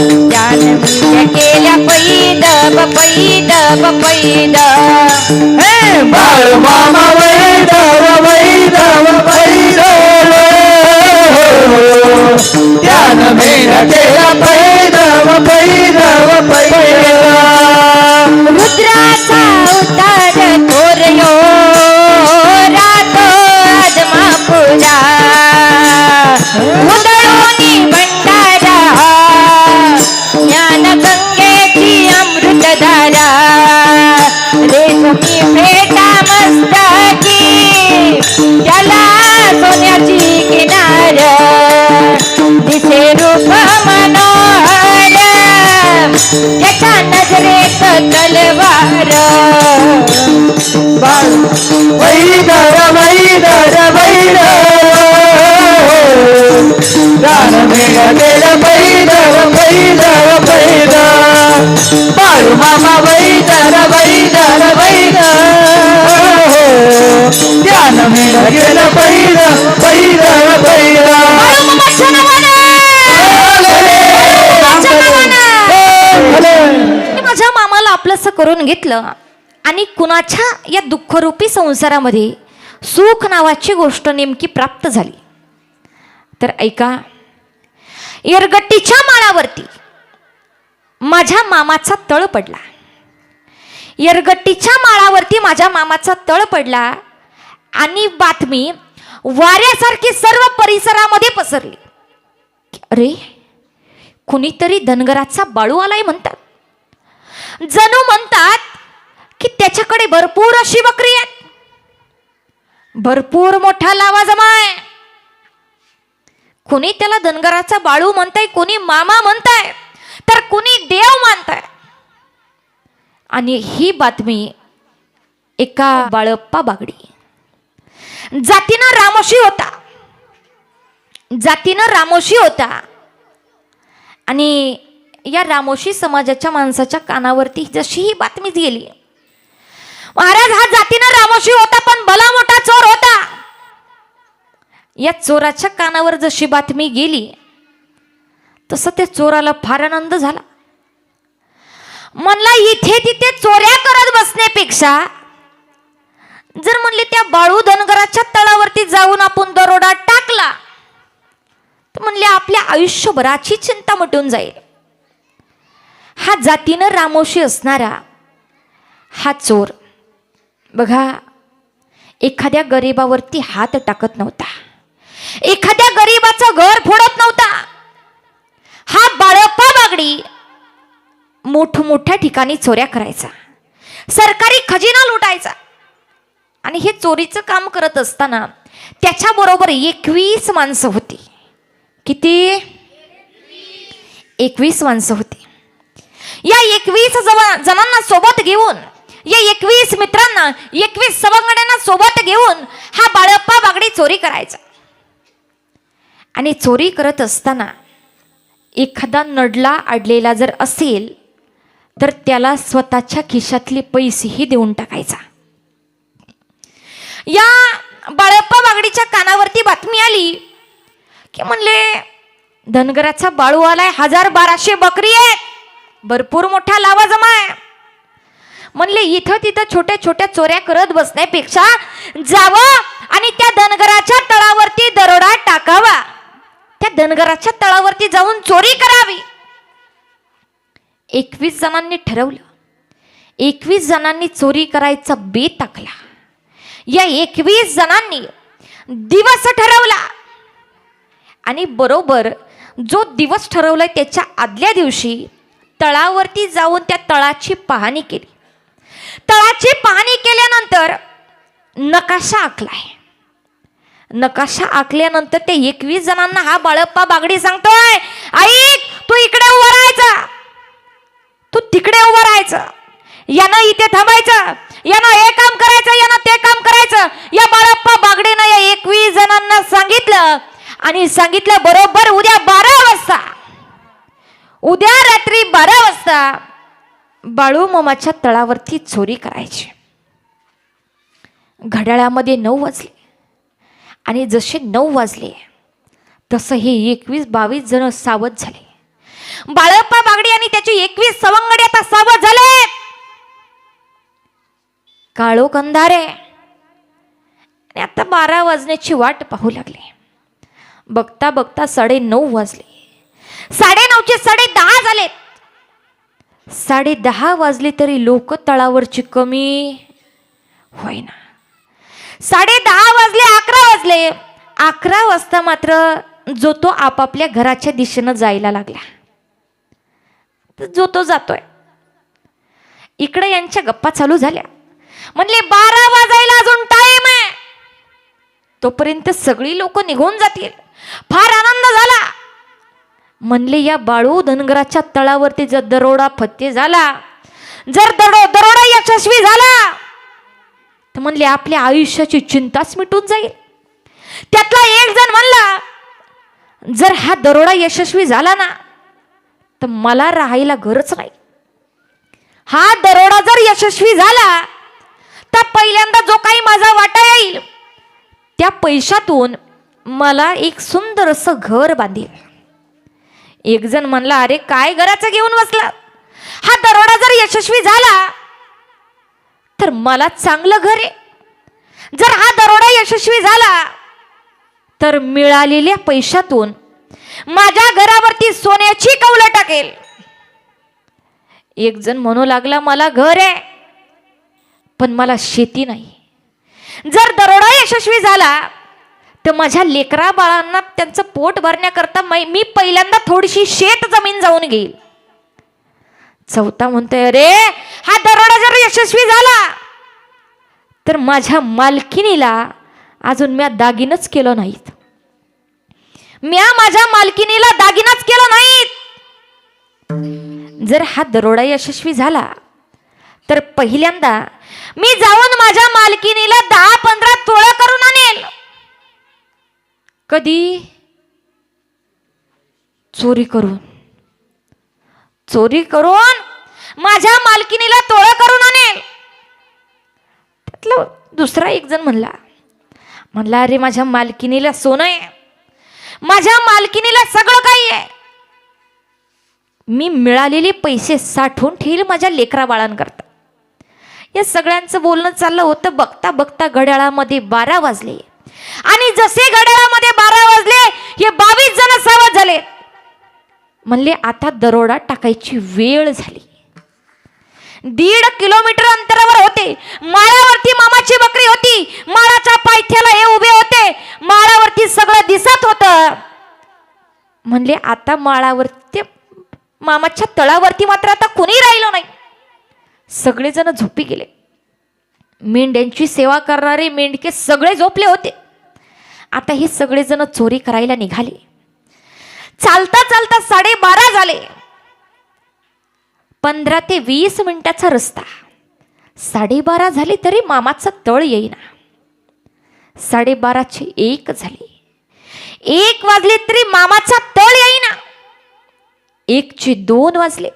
त्यानं केल्या पैद पैद पैद हे बाळ मामा त्यानं केला सांगितलं. घेतलं आणि कुणाच्या या दुःखरूपी संसारामध्ये सुख नावाची गोष्ट नेमकी प्राप्त झाली? तर ऐका. यरगट्टीच्या माळावरती माझ्या मामाचा तळ पडला. यरगट्टीच्या माळावरती माझ्या मामाचा तळ पडला आणि बातमी वाऱ्यासारखी सर्व परिसरामध्ये पसरली. अरे कुणीतरी धनगराचा बाळू आलाय म्हणतात. जणू म्हणतात की त्याच्याकडे भरपूर अशी बकरी आहेत. भरपूर मोठा लावा जमाय कुणी त्याला धनगराचा बाळू म्हणताय कुणी मामा म्हणताय तर कुणी देव मानताय. आणि ही बातमी एका बाळप्पा बागडी. जातीनं रामोशी होता. जातीनं रामोशी होता. आणि या रामोशी समाजाच्या माणसाच्या कानावरती जशी ही बातमीच गेली महाराज हा जातीनं रामोशी होता पण भला मोठा चोर होता. या चोराच्या कानावर जशी बातमी गेली तसं त्या चोराला फार आनंद झाला. म्हणला इथे तिथे चोऱ्या करत बसण्यापेक्षा जर म्हणले त्या बाळू धनगराच्या तळावरती जाऊन आपण दरोडा टाकला तर म्हणले आपल्या आयुष्यभराची चिंता मिटून जाईल. हा जातीनं रामोशी असणारा हा चोर. बघा एखाद्या गरीबावरती हात टाकत नव्हता. एखाद्या गरीबाचं घर फोडत नव्हता. हा बाळप्पा बागडी मोठमोठ्या ठिकाणी चोऱ्या करायचा. सरकारी खजिना लुटायचा. आणि हे चोरीचं काम करत असताना त्याच्याबरोबर एकवीस माणसं होती. किती? एकवीस माणसं होती. या एकवीस जणांना सोबत घेऊन या एकवीस मित्रांना एकवीस सवंगड्यांना सोबत घेऊन हा बाळप्पा बागडी चोरी करायचा. आणि चोरी करत असताना एखादा नडला अडलेला जर असेल तर त्याला स्वतःच्या खिशातले पैसेही देऊन टाकायचा. या बाळप्पा बागडीच्या कानावरती बातमी आली की म्हणले धनगराचा बाळू आलाय हजार बाराशे बकरी आहेत. भरपूर मोठा लावा जमा आहे म्हणले इथं तिथं छोट्या छोट्या चोऱ्या करत बसण्यापेक्षा जावं आणि त्या धनगराच्या तळावरती दरोडा टाकावा. त्या धनगराच्या तळावरती जाऊन चोरी करावी. एकवीस जणांनी ठरवलं. एकवीस जणांनी चोरी करायचा बेत टाकला. या एकवीस जणांनी दिवस ठरवला. आणि बरोबर जो दिवस ठरवलाय त्याच्या आदल्या दिवशी तळावरती जाऊन त्या तळाची पाहणी केली. तळाची पाहणी केल्यानंतर नकाशा आखलाय नकाशा आखल्यानंतर ते एकवीस जणांना हा बाळप्पा बागडी सांगतोय ऐक तू इकडे उभं राहायचा. तू तिकडे उभं राहायचं. यानं इथे थांबायचं. यानं हे काम करायचं यानं ते काम करायचं. या बाळप्पा बागडीनं या एकवीस जणांना सांगितलं आणि सांगितलं बरोबर उद्या बारा वाजता. उद्या रात्री बारा वाजता बाळू मामाच्या तळावरती चोरी करायची. घड्याळामध्ये नऊ वाजले. आणि जसे नऊ वाजले तसं हे एकवीस बावीस जण सावध झाले. बाळप्पा बागडी आणि त्याची एकवीस सवंगडी आता सावध झाले. काळो कंधारे. आणि आता बारा वाजण्याची वाट पाहू लागले. बघता बघता साडे नऊ वाजले. साडे नऊचे साडे दहा झालेत साडे दहा वाजले तरी लोक तळावरची कमी होईना. साडे दहा वाजले अकरा वाजले. अकरा वाजता मात्र जो तो आपापल्या घराच्या दिशेनं जायला लागला. तर जो तो जातोय. इकडे यांच्या गप्पा चालू झाल्या. म्हणले बारा वाजायला अजून टाइम आहे. तोपर्यंत सगळी लोक निघून जातील. फार आनंद झाला. म्हणले या बाळू धनगराच्या तळावरती जर दरोडा फत्ते झाला जर दरो दरोडा यशस्वी झाला तर म्हणले आपल्या आयुष्याची चिंताच मिटून जाईल. त्यातला एक जण म्हणला जर हा दरोडा यशस्वी झाला ना तर मला राहायला घरच नाही. हा दरोडा जर यशस्वी झाला तर पहिल्यांदा जो काही माझा वाटा येईल त्या पैशातून मला एक सुंदर असं घर बांधेल. एक जण म्हणला अरे काय घराचं घेऊन बसला? हा दरोडा जर यशस्वी झाला तर मला चांगलं घर आहे. जर हा दरोडा यशस्वी झाला तर मिळालेल्या पैशातून माझ्या घरावरती सोन्याची कौलं टाकेल. एक जण म्हणू लागला मला घर आहे पण मला शेती नाही. जर दरोडा यशस्वी झाला तर माझ्या लेकरा बाळांना त्यांचं पोट भरण्याकरता मै- मी पहिल्यांदा थोडीशी शेत जमीन जाऊन घेईल. चौथा म्हणतोय अरे हा दरोडा जर यशस्वी झाला तर माझ्या मालकिनीला अजून म्या दागिनच केलं नाहीत. म्या माझ्या मालकिनीला दागिनाच केलं नाहीत. जर हा दरोडा यशस्वी झाला तर पहिल्यांदा मी जाऊन माझ्या मालकिनीला दहा पंधरा तोळा करून आणेल. कधी चोरी करून? चोरी करून माझ्या मालकिनीला तोळा करून आणेल. त्यातलं दुसरा एक जण म्हणला म्हणला अरे माझ्या मालकिनीला सोनं आहे. माझ्या मालकिनीला सगळं काही आहे. मी मिळालेले पैसे साठवून ठेवील माझ्या लेकरा बाळांकरता. या सगळ्यांचं बोलणं चाललं होतं. बघता बघता घड्याळामध्ये बारा वाजले. आणि जसे घड्याळामध्ये बारा वाजले हे बावीस जण सावध झाले. म्हणले आता दरोडा टाकायची वेळ झाली. दीड किलोमीटर अंतरावर होते. माळावरती मामाची बकरी होती. माळाच्या पायथ्याला हे उभे होते. माळावरती सगळं दिसत होतं. म्हणले आता माळावरती मामाच्या तळावरती मात्र आता कुणी राहिलं नाही. सगळेजण झोपी गेले. मेंढ्यांची सेवा करणारे मेंढके सगळे झोपले होते. आता हे सगळेजण चोरी करायला निघाले. चालता चालता साडेबारा झाले. पंधरा ते वीस मिनिटाचा रस्ता. साडेबारा झाले तरी मामाचा तळ येईना. साडेबाराचे एक झाले. एक वाजले तरी मामाचा तळ येईना. एकचे दोन वाजले.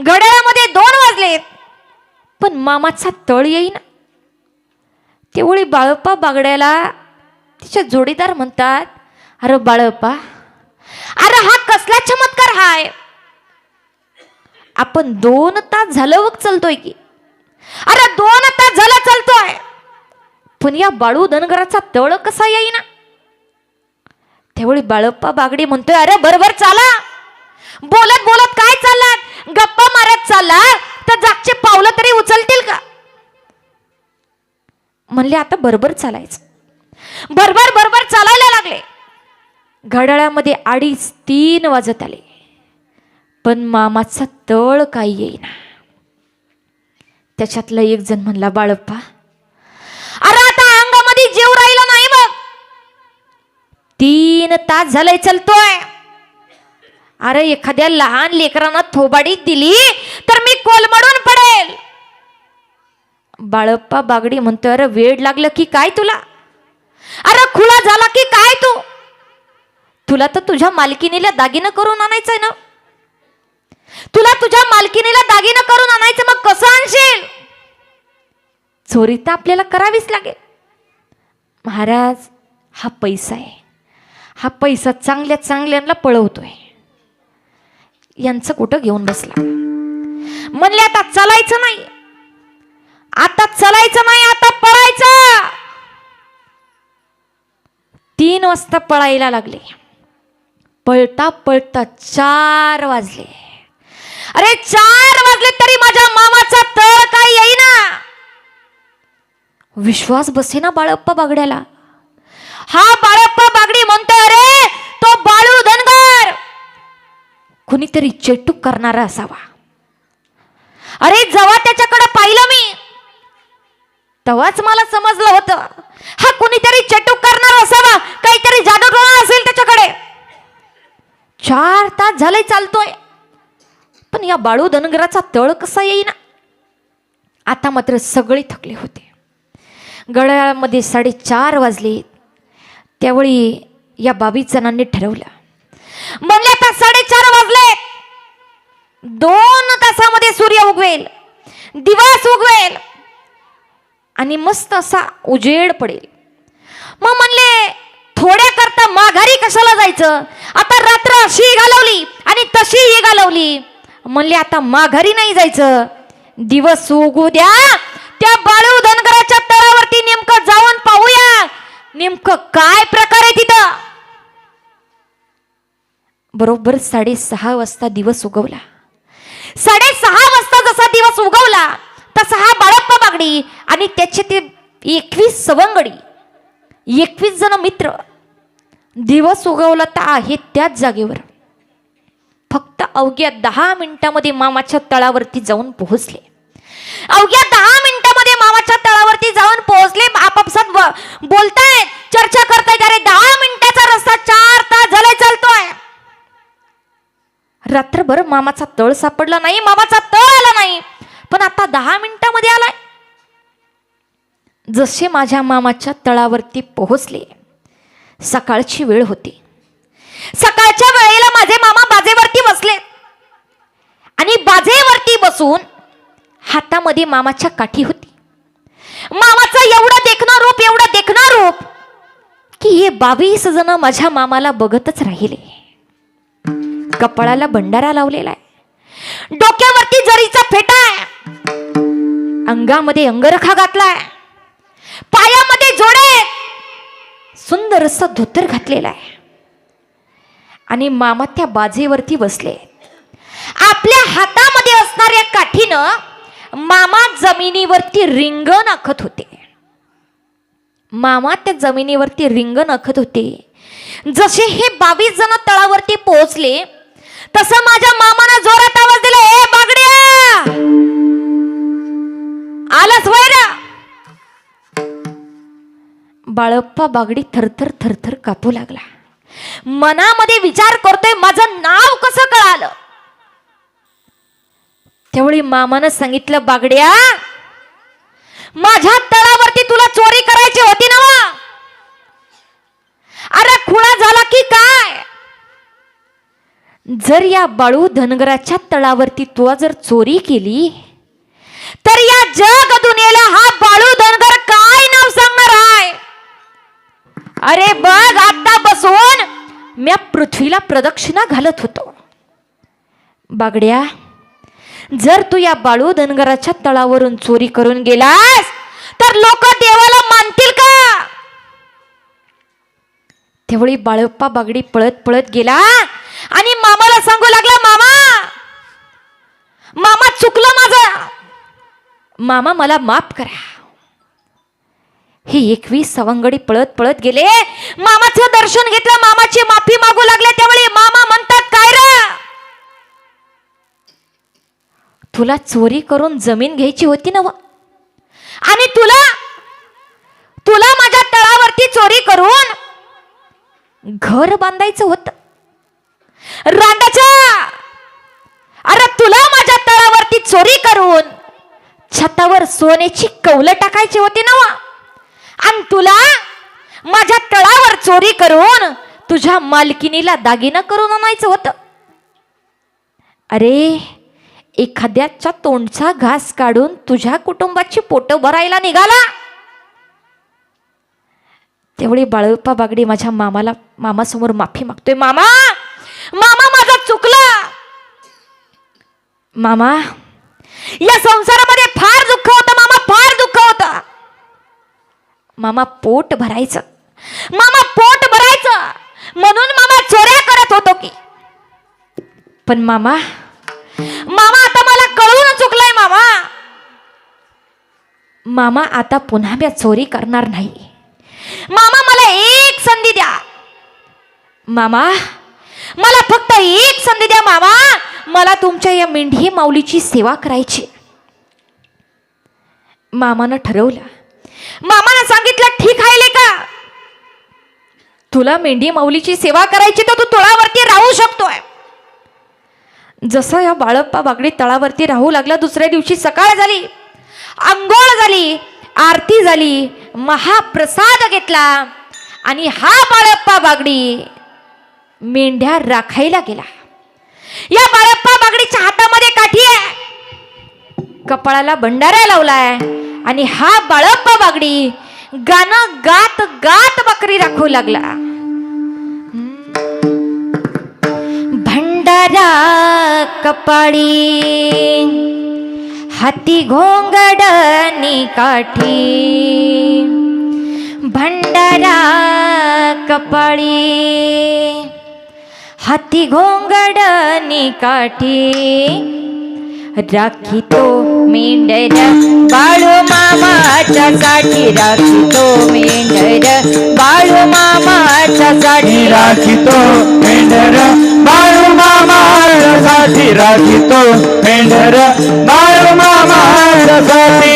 घड्याळामध्ये दोन वाजले. पण मामाचा तळ येईना. तेवढी बाळपा बागड्याला तिच्या जोडीदार म्हणतात अरे बाळपा अरे हा कसला चमत्कार हाय. आपण दोन तास झालं वग चालतोय की. अरे दोन तास झालं चालतोय. पण या बाळू धनगराचा तळ कसा येईना? त्यावेळी बाळप्पा बागडी म्हणतोय अरे बरोबर चाला. बोलत बोलत काय चाललात? गप्पा मारत चालला तर जागचे पावलं तरी उचलतील का? म्हणले आता बरोबर चालायचं. भरभर भरभर चालायला लागले. घड्याळामध्ये अडीच तीन वाजत आले. पण मामाचा तळ काही येईना. त्याच्यातलं एक जण म्हणला बाळप्पा अरे आता अंगामध्ये जीव राहिला नाही बघ. तीन तास झालंय चलतोय. अरे एखाद्या लहान लेकरांना थोबाडी दिली तर मी कोलमडून पडेल. बाळप्पा बागडी म्हणतोय अरे वेळ लागलं की काय तुला? अरे खुला झाला की काय तू? तुला तर तुझ्या मालकिनीला दागिनं करून आणायचंय ना. तुला तुझ्या मालकिनीला दागिनं करून आणायचं मग कसं आणशील? चोरी तर आपल्याला करावीच लागेल. महाराज हा पैसा आहे. हा पैसा चांगल्या चांगल्यांना पळवतोय. यांचं कुठं घेऊन बसला? म्हणले आता चालायचं नाही. आता चालायचं नाही आता पळायचं. तीन वाजता पळायला लागले. पळता पळता चार वाजले. अरे चार वाजले तरी माझ्या मामाचा तळ काय येईना. विश्वास बसेना बाळप्पा बागड्याला. हा बाळप्पा बागडी म्हणतोय अरे तो बाळू धनगर. कुणीतरी चेटूक करणारा असावा. अरे जेव्हा त्याच्याकडे पाहिलं मी तेव्हाच मला समजलं होतं. हा कुणीतरी चेटूक करणार असावा. काहीतरी जादूटोणा असेल त्याच्याकडे. चार तास झाले चालतोय. पण या बाळू धनगराचा तळ कसा येईना? आता मात्र सगळे थकले होते. गळ्यामध्ये साडेचार वाजले. त्यावेळी या बावीस जणांनी ठरवलं. म्हणले आता साडेचार वाजले. दोन तासामध्ये सूर्य उगवेल. दिवस उगवेल. आणि मस्त असा उजेड पडेल. मग म्हणले थोड्या करता माघारी कशाला जायचं? आता रात्र अशी घालवली आणि तशी ही घालवली. म्हणले आता माघारी नाही जायचं. दिवस उगू द्या. त्या बाळू धनगराच्या तळावरती नेमकं जाऊन पाहूया. नेमकं काय प्रकार आहे तिथं? बरोबर साडेसहा वाजता दिवस उगवला. साडेसहा वाजता जसा दिवस उगवला तसा हा बाळप्पा बागडी आणि त्याचे ते एकवीस सवंगडी. एकवीस जण मित्र दिवस उगवला तर आहे त्याच जागेवर. फक्त अवघ्या दहा मिनिटामध्ये मामाच्या तळावरती जाऊन पोहोचले. अवघ्या दहा मिनिटामध्ये मामाच्या तळावरती जाऊन पोहोचले. आपापसात ब- बोलतायत चर्चा करतायत अरे दहा मिनिटाचा रस्ता चार तास झालाय चालतोय. रात्रभर मामाचा तळ सापडला नाही मामाचा तळ आला नाही. पण आता दहा मिनिटामध्ये आलाय. जसे माझ्या मामाच्या तळावरती पोहोचले सकाळची वेळ होती. सकाळच्या वेळेला माझे मामा बाजेवरती बसले. आणि बाजेवरती बसून हातामध्ये मामाच्या काठी होती. मामाचं एवढं देखणं रूप एवढं देखणं रूप की हे बावीस जण माझ्या मामाला बघतच राहिले. कपाळाला भंडारा लावलेला आहे. डोक्यावरती जरीचा फेटा आहे. अंगामध्ये अंगरखा घातलाय पायामध्ये जोडे. सुंदर असं धोतर घातलेला आहे. आणि मामा त्या बाजेवरती बसले. आपल्या हातामध्ये असणाऱ्या काठीनं मामा जमिनीवरती रिंगण आखत होते. मामा त्या जमिनीवरती रिंगण आखत होते. जसे हे बावीस जण तळावरती पोहोचले तसं माझ्या मामानं जोरात आवाज दिला ए बागड्या! आलाच वैरा! बाळप्पा बागडी थरथर थरथर कापू लागला. मनामध्ये विचार करतोय माझं नाव कसं कळालं? त्यावेळी मामानं सांगितलं बागड्या माझ्या तळावरती तुला चोरी करायची होती ना अरे खुळा झाला की काय? जर या बाळू धनगराच्या तळावरती तुला जर चोरी केली तर या जग दुनियेला हा बाळू धनगर काय नाव सांगणार आहे अरे बघ आता बसून म्या पृथ्वीला प्रदक्षिणा घालत होतो. बागड्या जर तू या बाळू धनगराच्या तळावरून चोरी करून गेलास तर लोक देवाला मानतील का? तेवढी बाळप्पा बागडी पळत पळत गेला आणि मामाला सांगू लागला मामा मामा चुकलं माझं. मामा मला माफ करा. हे एकवीस सवंगडी पळत पळत गेले. मामाचं दर्शन घेतलं मामाची माफी मागू लागले. त्यावेळी मामा म्हणतात काय रे? तुला चोरी करून जमीन घ्यायची होती ना व? आणि तुला तुला माझ्या तळावरती चोरी करून घर बांधायचं होत. रांडाच्या अरे तुला माझ्या तळावरती चोरी करून छतावर सोन्याची कौलं टाकायची होती ना आणि तुला माझ्या तळावर चोरी करून तुझ्या मालकिनीला दागिना करून आणायचं होतं. अरे एखाद्याच्या तोंडचा घास काढून तुझ्या कुटुंबाची पोट भरायला निघाला. तेवढी बाळप्पा बागडी माझ्या मामाला मामासमोर माफी मागतोय. मामा मामा माझा चुकला. मामा या संसारामध्ये फार दुःख होतं मामा फार दुःख होतं मामा पोट भरायचं. मामा पोट भरायचं. म्हणून मामा चोऱ्या करत होतो की. पण मामा मामा आता मला कळून चुकलंय मामा. मामा आता पुन्हा मी चोरी करणार नाही. मामा मला एक संधी द्या. मामा मला फक्त एक संधी द्या मामा. मला तुमच्या या मेंढी माऊलीची सेवा करायची. मामानं ठरवलं. मामानं सांगितलं ठीक आहे का तुला मेंढी माऊलीची सेवा करायची तर तू तळावरती राहू शकतोय. जसं या बाळप्पा बागडी तळावरती राहू लागला दुसऱ्या दिवशी सकाळ झाली आंघोळ झाली आरती झाली महाप्रसाद घेतला आणि हा बाळप्पा बागडी मेंढ्या राखायला गेला. या बाळप्पा बागडीच्या हातामध्ये काठी आहे. कपाळाला भंडारा लावलाय. आणि हा बाळप्पा बागडी गाणं गात गात बकरी राखू लागला. भंडारा कपाळी हाती घोंगडनी काठी भंडारा कपाळी हाती घोंगडनी काठी राखी तो मेंढर. बाळू मामाच्या साठी राखी तो मेंढर. बाळू मामाच्या साठी राखितो मेंढर. बाळू मामाच्या मामासाठी राखितो मेंढर. बाळू मामाच्या साठी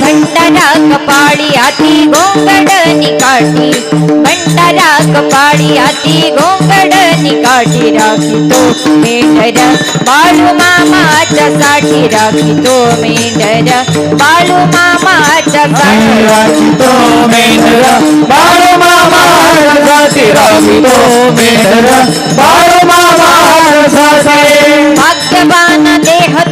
भंडारा कपाळी हाती घोंगडनी काठी भंडारा कपाळी हाती घोंगडनी काठी राखी तो मेंढर बाळू मामाच्या साठी राखी तो मेंढर बाळू मामाच्या साठी राखितो मेंढर बाळू मामासाठी राखितो मेंढर बाळू मामासाठी भाग्यवान देह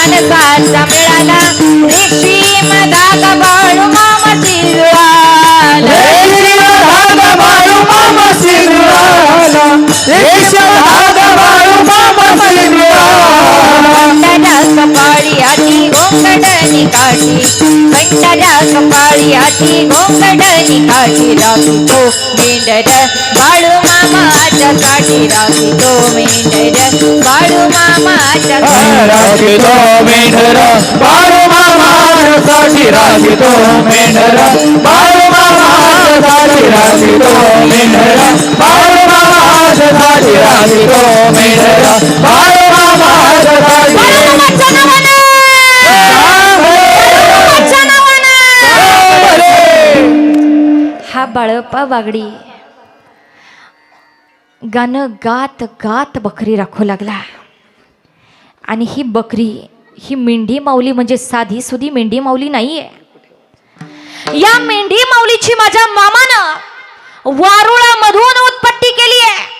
माणसाचा मिळाला. बाळू बाळू मामा बाळू मामा कपाळी हाती घोंगडनी काठी. भंडारा कपाळी हाती घोंगडनी काठी. राखी तो मेंढर बाळू मामाच्या साठी राखी तो मेंढर. बाळू मामाच्या राखितो मेंढर. बाळू मामासाठी राखितो मेंढर. बाळू मामासाठी राखितो मेंढर. बाळू मामासाठी मेंढर. मामासाठी! हा बाळप्पा बागडी गाणं गात गात बकरी राखू लागला. आणि ही बकरी ही मेंढी माऊली म्हणजे साधी सुधी मेंढी माऊली नाहीये. या मेंढी माऊलीची माझ्या मामानं वारुळामधून उत्पट्टी केली आहे